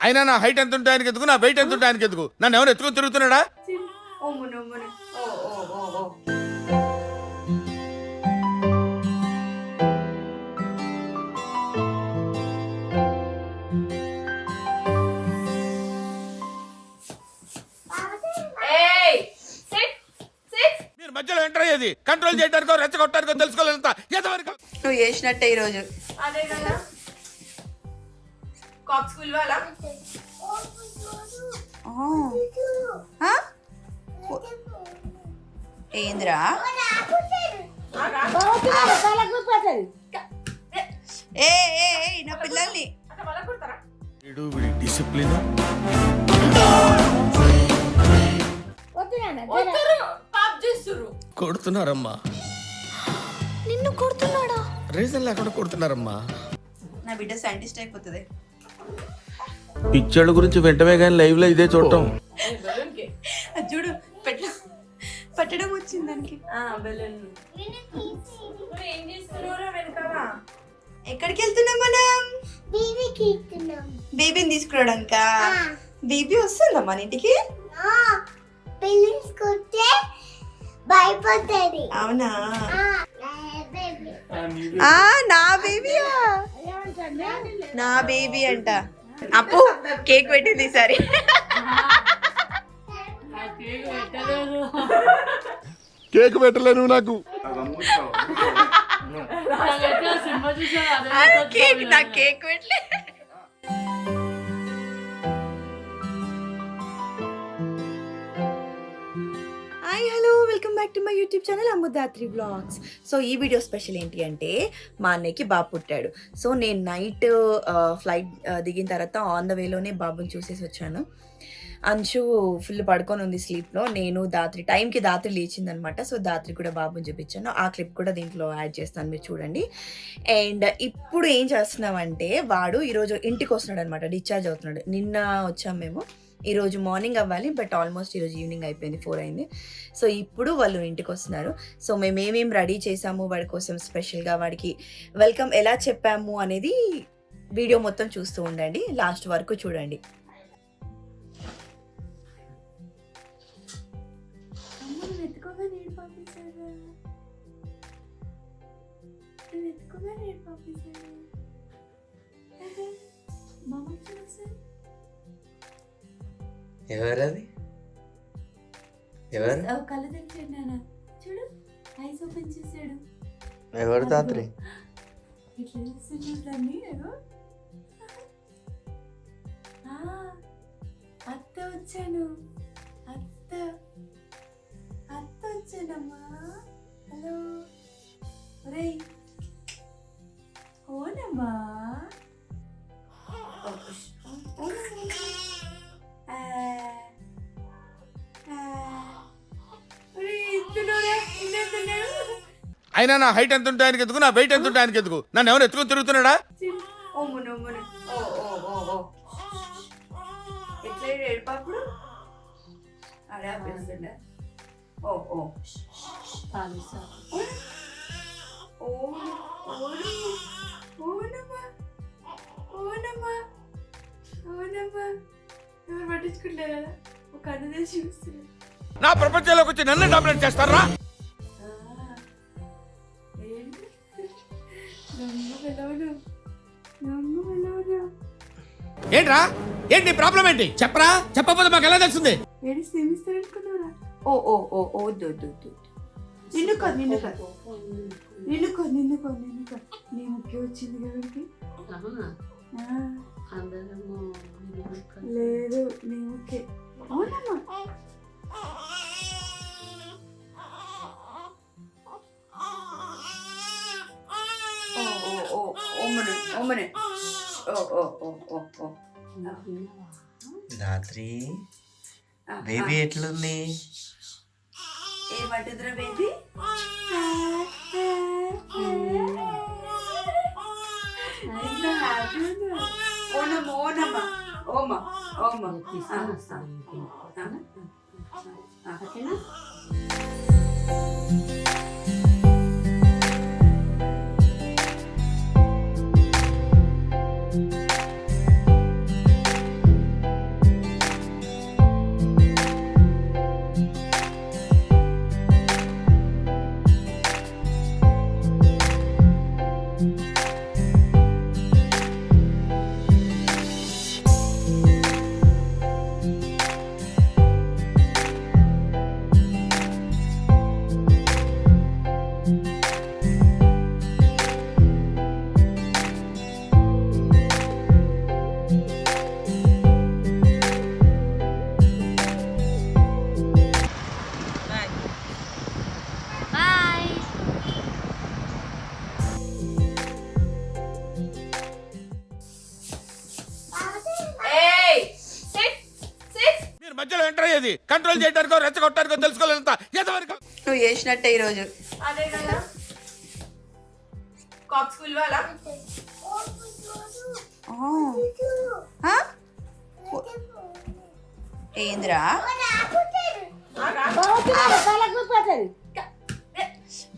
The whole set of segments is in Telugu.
అయినా నా హైట్ ఎంత ఉంటే ఆయనకి నా వెయిట్ ఎంత ఉంటే ఆయనకి నన్ను ఎవరు ఎత్తుకుని తిరుగుతున్నాడా? కంట్రోల్ చేయడానికో రెచ్చగొట్టడానికో తెలుసుకోలేంత ఎంతవరకు నువ్వు చేసినట్టే ఈరోజు అదే కదా. కాప్ స్కూల్ వాళ్ళ ఏందిరా? ఏ ఏ ఏ, నా పిల్లల్ని. డిసిప్లిన్. కొడుతున్నారమ్మా. నిన్ను కొడుతున్నాడా? రీజన్ లేకుండా కొడుతున్నారమ్మా. నా బిడ్డ సైంటిస్ట్ అయిపోతుంది. పిచ్చోళ్ళ గురించి వెంటనే కానీ లైవ్లో ఇదే చూడటం. అది చూడు పెట్ట పట్టడం వచ్చింది దానికి. బెలూన్. నువ్వు ఏం చేస్తున్నావురా వెనకాల. ఎక్కడికి వెళ్తున్నాం మనం? బీబీకి ఇస్తున్నాం బేబీని తీసుకురావడానిక? బేబీ వస్తుందా మన ఇంటికి? కొట్టే భయపడుతుంది అవునా? బేబీ ఆ నా బేబీయా నా బేబీ అంట. అప్పు కేక్ పెట్టింది ఈసారి కేక్ పెట్టలేను నాకు. కేక్ నా కేక్ పెట్టలే. Back to my YouTube channel Ammudhatri vlogs so ఈ వీడియో స్పెషల్ ఏంటి అంటే మా అన్నయ్యకి బాబు పుట్టాడు. సో నేను నైట్ ఫ్లైట్ uh, uh, దిగిన తర్వాత ఆన్ ద వేలోనే బాబుని చూసేసి వచ్చాను. అంశు ఫుల్ పడుకొని ఉంది స్లీప్లో నేను దాత్రి టైంకి దాత్రి లేచిందనమాట. సో దాత్రి కూడా బాబుని చూపించాను. ఆ క్లిప్ కూడా దీంట్లో యాడ్ చేస్తాను మీరు చూడండి. అండ్ ఇప్పుడు ఏం చేస్తున్నామంటే వాడు ఈరోజు ఇంటికి వస్తున్నాడు అనమాట డిశ్చార్జ్ అవుతున్నాడు. నిన్న వచ్చాం మేము. ఈరోజు మార్నింగ్ అవ్వాలి బట్ ఆల్మోస్ట్ ఈరోజు ఈవినింగ్ అయిపోయింది ఫోర్ అయింది. సో ఇప్పుడు వాళ్ళు ఇంటికి వస్తున్నారు. సో మేము ఏమేం రెడీ చేసాము వాడి కోసం స్పెషల్గా వాడికి వెల్కమ్ ఎలా చెప్పాము అనేది వీడియో మొత్తం చూస్తూ ఉండండి. లాస్ట్ వరకు చూడండి. ఎవరది? ఎవరు? కళ్ళు తెరిచాడు చూడు ఐస్ ఓపెన్ చేశాడు. ఎవరు తాత్రి? ఇట్లా అత్త వచ్చాను. అత్త. అత్త వచ్చానమ్మా. హలో. ఒరేయ్ ఓనమ్మా అయినా నా హైట్ ఎంత ఉంటే ఆయనకి ఎందుకు నా వెయిట్ ఎంత ఉంటే ఆయనకి ఎందుకు నన్ను ఎవరు ఎత్తుకుని తిరుగుతున్నాడా ఒక నా ప్రపంచంలోకి వచ్చి నన్ను డామినేట్ చేస్తారా ఏంట్రా? ఏంటి ప్రాబ్లం ఏంటి? చెప్పరా? చెప్పకపోతే మాకు ఎలా తెలుస్తుంది? ఏడు ఓ ఓ ఓ ఓ వద్దు వద్దు వద్దు నిన్ను కాదు నిన్ను కాదు. నిన్ను కో నిన్ను కో నిన్ను కో నీ ముఖ్య వచ్చింది కాబట్టి. లేదు నీ ముఖ్య. అవునమ్మా. ఓమును ఓమును ఓ ఓ ఓ ఓ ఓ రాత్రి ఆ, బేబీ ఆ. ఎట్లుంది ఏమంటుందిరా బేబీ ఎంత హ్యాపీ ఉందో ఓనమ్మ ఓనమ్మ ఓమ ఓమ ఆ, ఆ, ఆ, ఆ. ఓకేనా అయ్యేది కంట్రోల్ చేయడానికో రెచ్చగొట్టడానికో తెలుసుకోలేనంత ఎంతవరకు నువ్వు చేసినట్టే ఈరోజు. అదే కదా? కాప్స్ పిలవాలా? ఆ? ఏందిరా?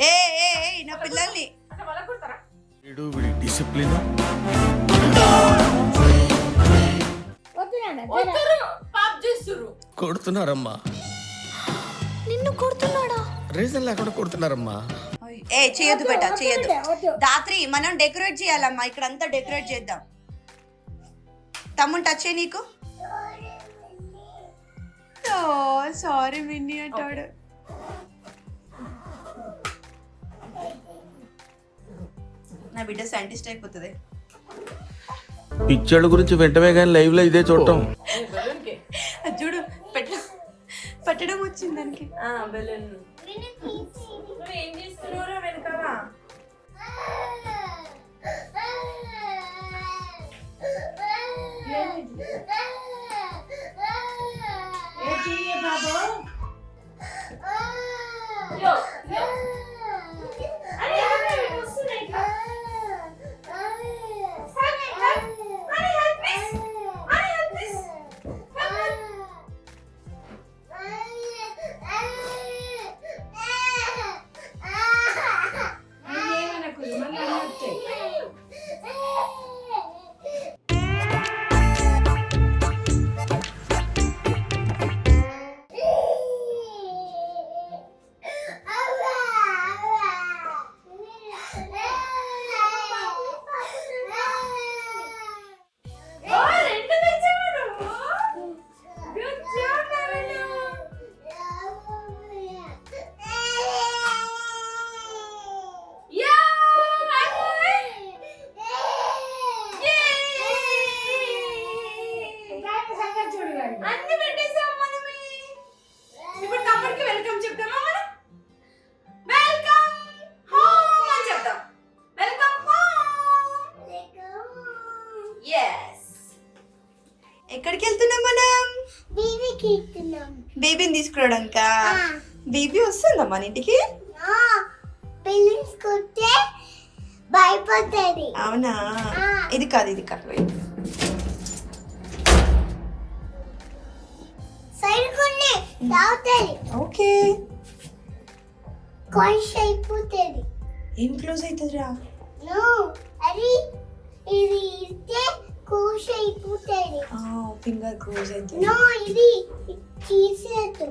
ఏ ఏ ఏ, నా పిల్లల్ని. అంటే వాళ్ళ కుడతారా? వీడు వీడి డిసిప్లిన్ వద్దరు. కొడుతున్నారమ్మా. నిన్ను కొడుతున్నాడా? రీజన్ లేకుండా కొడుతున్నారమ్మా. ఏ చేయొద్దు బేట చేయొద్దు. రాత్రి మనం డెకరేట్ చేయాలమ్మా ఇక్కడ అంతా డెకరేట్ చేద్దాం. తమ్ముడు టచ్ చేయి నీకు. సారీ మిన్ని అంటాడు. నా బిడ్డ సైంటిస్ట్ అయిపోతుంది. పిక్చర్ల గురించి వెంటనే కానీ లైవ్లో ఇదే చూడటం. అది చూడు పెట్ట పెట్టడం వచ్చింది దానికి. బెలూన్. నువ్వు ఏం చేస్తున్నావురా తీసుకురావడానికా బేబీ వస్తుందా మన ఇంటికి? భయపడుతుంది. అవునా. ఇది కాదు ఇది కాదు. ఓకే. కాయిన్స్ అయిపోతుంది. ఏం క్లోజ్ అవుతుందిరా అది ఇది ఇస్తే కోష అయిపోతుంది. ఫింగర్ క్లోజ్ అవుతుంది ఇది తీసేద్దు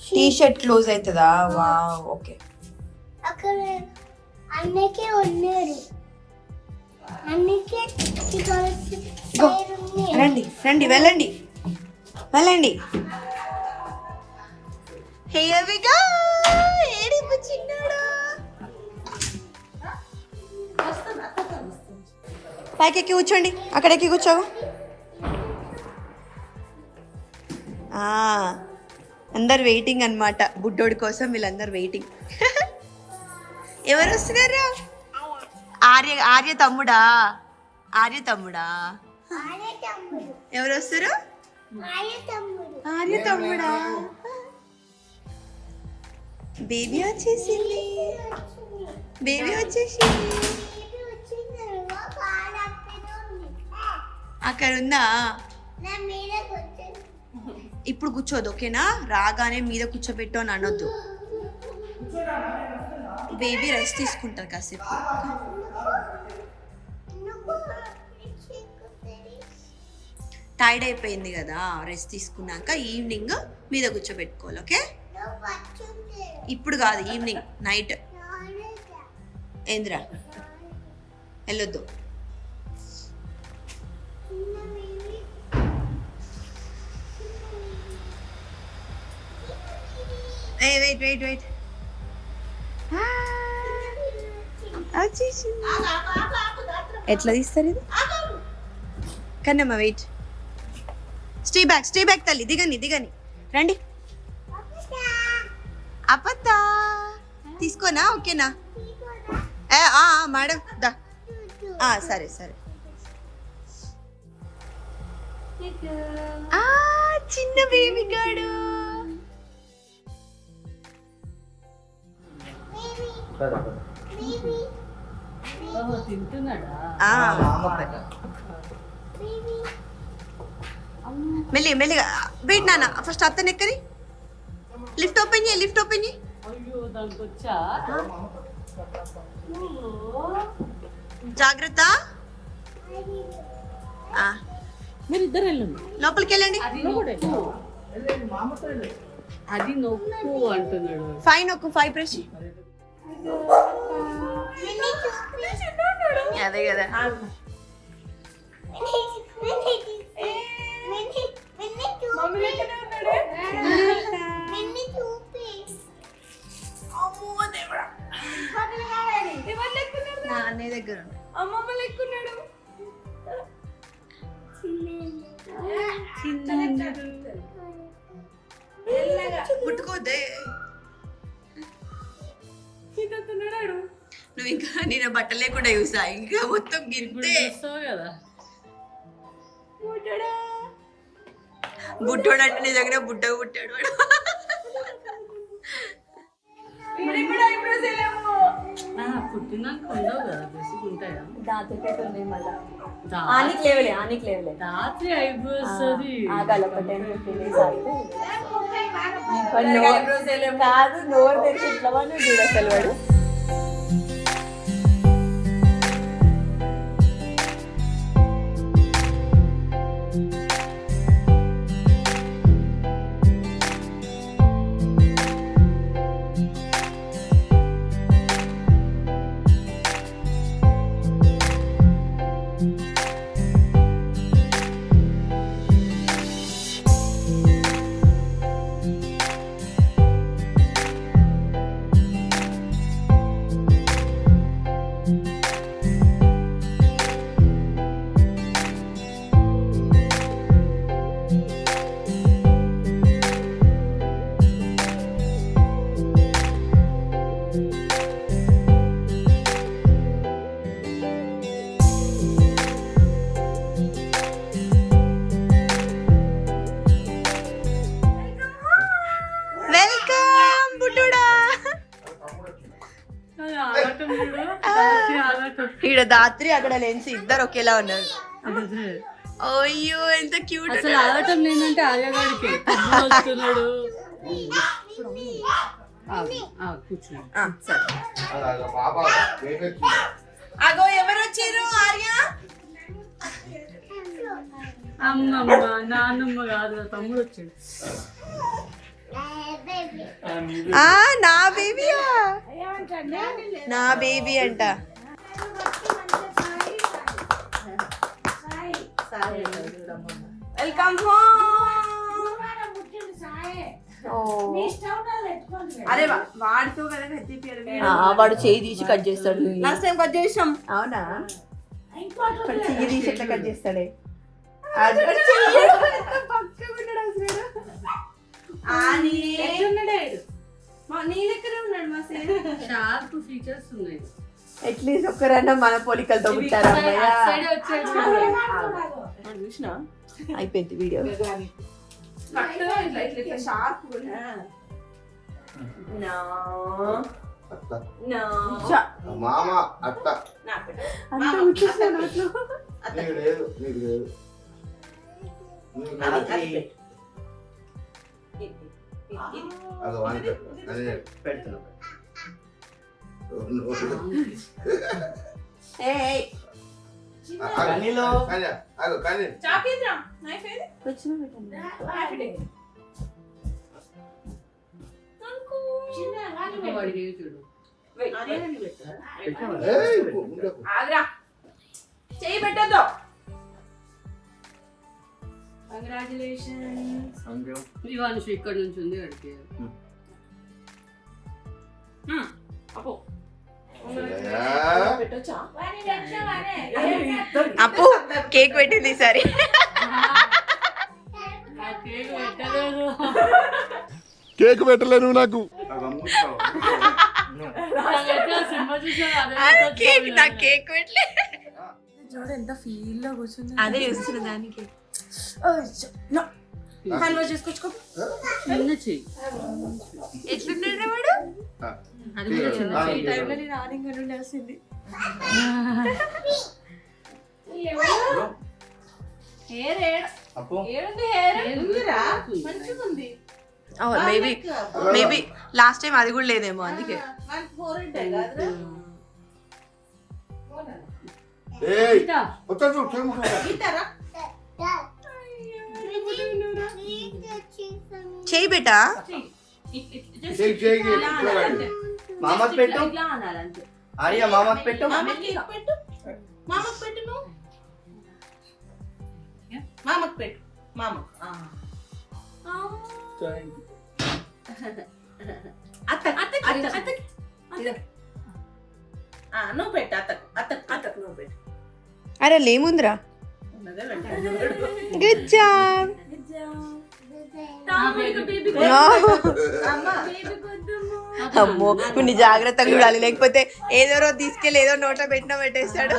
టీ షర్ట్ క్లోజ్ అవుతుందా వా ఓకే. అక్కడ అన్నకే ఉన్నారు. అన్నకే. రండి రండి వెళ్ళండి. వెళ్ళండి. Here we go. ఏడిపు చిన్నోడా? పైకి ఎక్కి కూర్చోండి. అక్కడ ఎక్కి కూర్చోవు ఆ, అందరు వెయిటింగ్ అన్నమాట. బుడ్డోడి కోసం వీళ్ళందరు వెయిటింగ్ ఎవరు వస్తున్నారు? ఆర్య ఆర్య తమ్ముడా? ఆర్య తమ్ముడా? ఎవరు వస్తారు? ఆర్య తమ్ముడా? బేబీ వచ్చేసింది. బేబీ వచ్చేసింది. అక్కడ ఉందా ఇప్పుడు కూర్చోదు ఓకేనా? రాగానే మీద కూర్చోబెట్టు అని అనొద్దు. బేబీ రెస్ట్ తీసుకుంటారు కాసేపు. టైడ్ టైర్డ్ అయిపోయింది కదా రెస్ట్ తీసుకున్నాక ఈవినింగ్ మీద కూర్చోబెట్టుకోవాలి ఓకే? ఇప్పుడు కాదు ఈవినింగ్ నైట్ ఏంద్రా? వెళ్ళొద్దు. ఏ వెయిట్ వెయిట్ వెయిట్ ఎట్లా తీస్తారు ఇది? Kannamma wait stay back stay back తల్లి. దిగని దిగని రండి. అపద్దా తీసుకోనా? ఓకేనా? ఏ, మేడం దా. ఆ, సరే సరే. ఆ, చిన్న బేబీ గాడు. మెల్లి మెల్లిగా. వెయిట్ నాన్న ఫస్ట్ అత్తని ఎక్కని లిఫ్ట్ ఓపెన్ చేయి లిఫ్ట్ ఓపెన్ చేయి. జాగ్రత్త. ఆ, మీరు ఇద్దరు వెళ్ళండి. లోపలికి వెళ్ళండి అది నొక్కు అది నొక్కు అంటున్నాడు. ఫైన్ ఒక ఫైవ్ ప్రెస్ అదే కదా ఇంకా మొత్తం చూస్తావు కదా. బుడ్డోడు. అంటే నిజంగానే బుడ్డగా పుట్టాడు పుట్టినాక ఉండవు కదా బేసిక్ ఉంటాయా? దా- ఆనికి లేవలే ఆనికి లేవలే. రాత్రి అయిపోతుంది ఆగాలి ఒక టెన్ ఫిఫ్టీన్ డేస్ ఆగితే కాదు నోరు తెరిచి ఇట్లా వాడు చూడు ఈడ దాత్రి అక్కడ లెన్స్ ఇద్దరు ఒకేలా ఉన్నారు. అయ్యో ఎంత క్యూట్ అసలు ఆగగాడికి. తమ్ముడు వస్తున్నాడు. అగో ఎవరు వచ్చారు? ఆర్య? అమ్మమ్మ నాన్నమ్మ కాదు తమ్ముడు వచ్చాడు. ఆ నా బేబీయా? నా బేబీ అంట. వెల్కమ్ అరే వా- వాడితో కదా కట్ చేపియాలి వాడు చేయి తీసి కట్ చేస్తాడు. లాస్ట్ టైం కట్ చేసాం అవునా? చెయ్యి తీసి ఎట్లా కట్ చేస్తాడే? పక్కగా ఉన్నాడు మా నీ దగ్గరే ఉన్నాడు మా సేమ్ షార్ప్ ఫీచర్స్ ఉన్నాయి. అట్లీస్ట్ ఒక్కరన్నా మన పోలికలతో పుట్టారా చూసినా? అయిపోయింది వీడియో. మామ అత్త. అంత కూర్చోసిన నోట్లో నీకు లేదు నీకు లేదు. నీకు కన్నీలో ఆగు నైఫ్ ఏది పెట్టండి. ఆగ్రా చేయి పెట్టద్దు కంగ్రాచులేషన్స్ అంజు రివాన్షు ఇక్కడ నుంచి ఉంది అడిగి అప్పు జయ. పెట్టొచ్చా అప్పు కేక్ పెట్టింది ఈసారి ఆ కేక్ పెట్టలేదు కేక్ పెట్టలేను నాకు. కేక్ నా కేక్ పెట్టలే. చూడు ఎంత ఫీల్లో కూర్చుంది అదే చూస్తున్న దానికి. హల్వా చేసుకొచ్చుకో. ఎట్లున్నాడు వాడు? ఆ, చెయ్యి టైంలో నేను ఉండాల్సింది. హెయిర్ ఏడుంది hair? Maybe maybe last time అది కూడా లేదేమో అందుకే. చేయి బేటా. చేయి, చేయి, చూడండి. మామకు పెట్టు. ఇట్లా అనాలంటే ఆర్య మామకు పెట్టు. మామకి పెట్టు. మామకు పెట్టు నువ్వు. మామకు పెట్టు. మామకు. అత్త అత్త అత్త నువ్వు పెట్టు అత్తకు. అత్తకు అత్తకు నువ్వు పెట్టు. అరే లేముందిరా. ఉన్నదే పెట్టు. గుడ్ జాబ్ అమ్మో కొన్ని జాగ్రత్తగా చూడాలి. లేకపోతే ఏదో రోజు తీసుకెళ్ళి ఏదో నోట్లో పెట్టినా పెట్టేస్తాడు.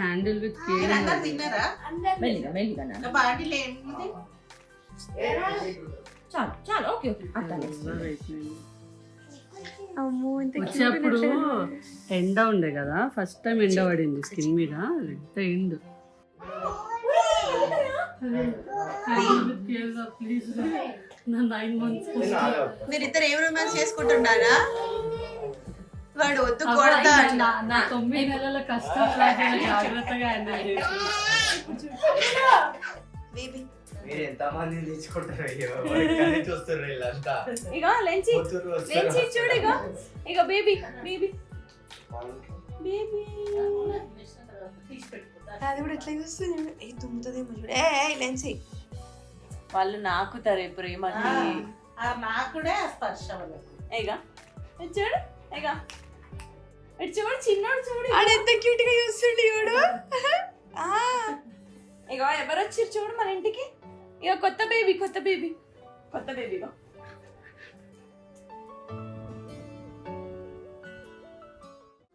హ్యాండిల్ విత్ చాలు చాలు ఓకే ఓకే. ఎంత వచ్చేప్పుడు ఎండ ఉండే కదా ఫస్ట్ టైం ఎండ పడింది స్కిన్ మీద. రెడ్ అయింది. ప్లీజ్ నా నైన్ మంత్స్ మీరిద్దరు ఏం రొమాన్స్ చేసుకుంటున్నారా? వాడు వద్దు కొడతా నా తొమ్మిది నెలల కష్టం జాగ్రత్తగా హ్యాండిల్ చేసి బేబీ మీరు ఎంత మంది తెచ్చుకుంటారు అయ్యో ఇక్కడనే చూస్తారు వీళ్ళంతా. ఇక లెంచి. పోతుర్రు, వస్తారు, లెంచి చూడు ఇక ఇక బేబీ బేబీ. బేబీ అది కూడా ఎట్లా చూస్తుంది ఏ తుమ్ముతుందేమో చూడు. ఏ లెన్సీ. వాళ్ళు నాకుతారు ప్రేమని నాకుడే స్పర్శ ఇటు చూడు ఇటు చూడు చిన్నోడు చూడు ఆడు ఎంత క్యూట్గా చూస్తుండే చూడు. ఆ, ఇక ఎవరు వచ్చారు చూడు మన ఇంటికి? ఇక కొత్త బేబీ కొత్త బేబీ కొత్త బేబీ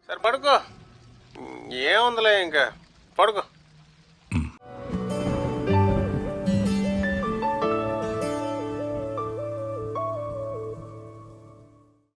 సరే పడుకో. ఏముందిలే ఇంకా? పడుకో